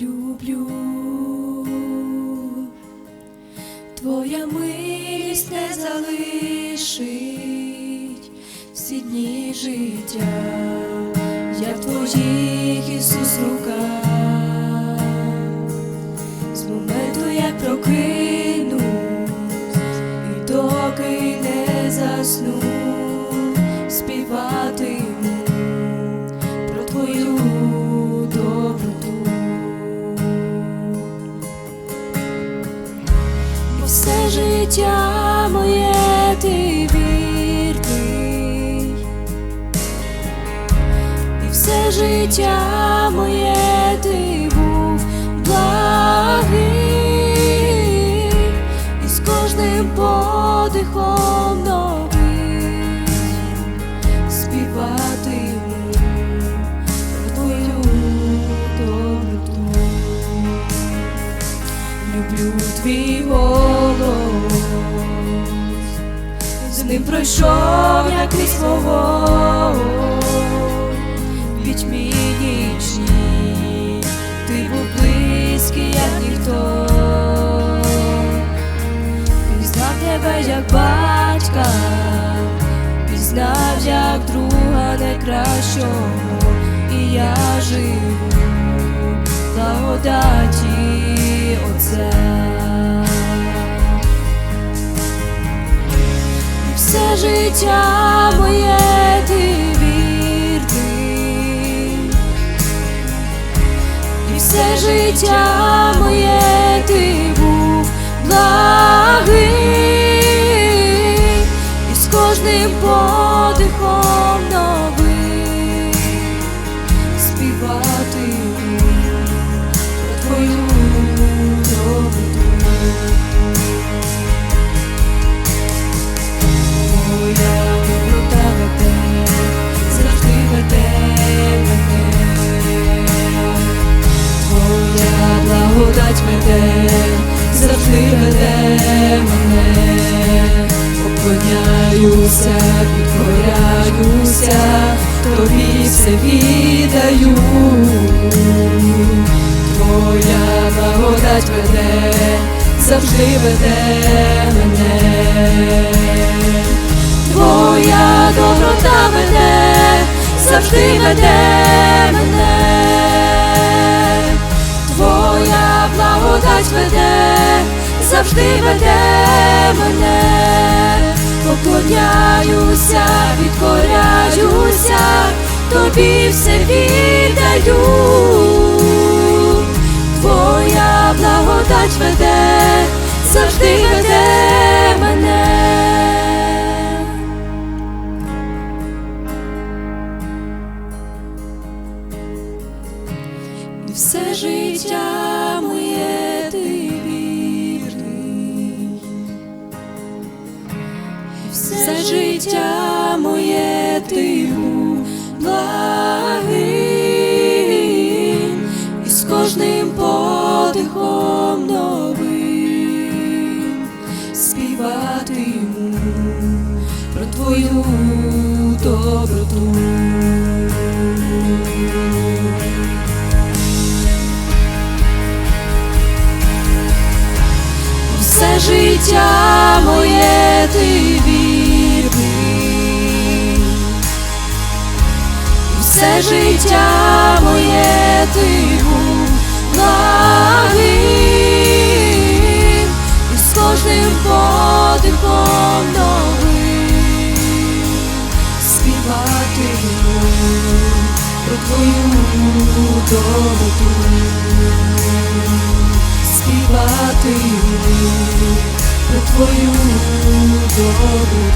люблю, твоя милість не залишить всі дні життя, я твоїх Ісус руках, з моменту як прокинусь, і доки не засну, життя моє ти був благий, і з кожним подихом новим співатиму про твою доброту. Люблю твій голос, з ним пройшов я крізь вогонь, як батька, пізнав як друга найкращого, і я живу в благодаті Отця. І все життя моє ти вірний, і все життя моє ти був з кожним подихом новим співати про твою доброту. Моя доброта веде, завжди веде мене. Твоя благодать веде, завжди веде мене. Поклоняюся, підкоряюся, тобі все віддаю. Твоя благодать веде, завжди веде мене. Твоя доброта веде, завжди веде мене. Твоя благодать веде, завжди веде мене. Поклоняюся, підкоряюся, тобі все віддаю. Твоя благодать веде, завжди веде мене. І все життя життя моє ти благим, і з кожним подихом новим співатиму про твою доброту. Все життя моє ти вірний, життя моє ти був благим, і з кожним подихом новим співатиму про твою доброту співати про твою доброту.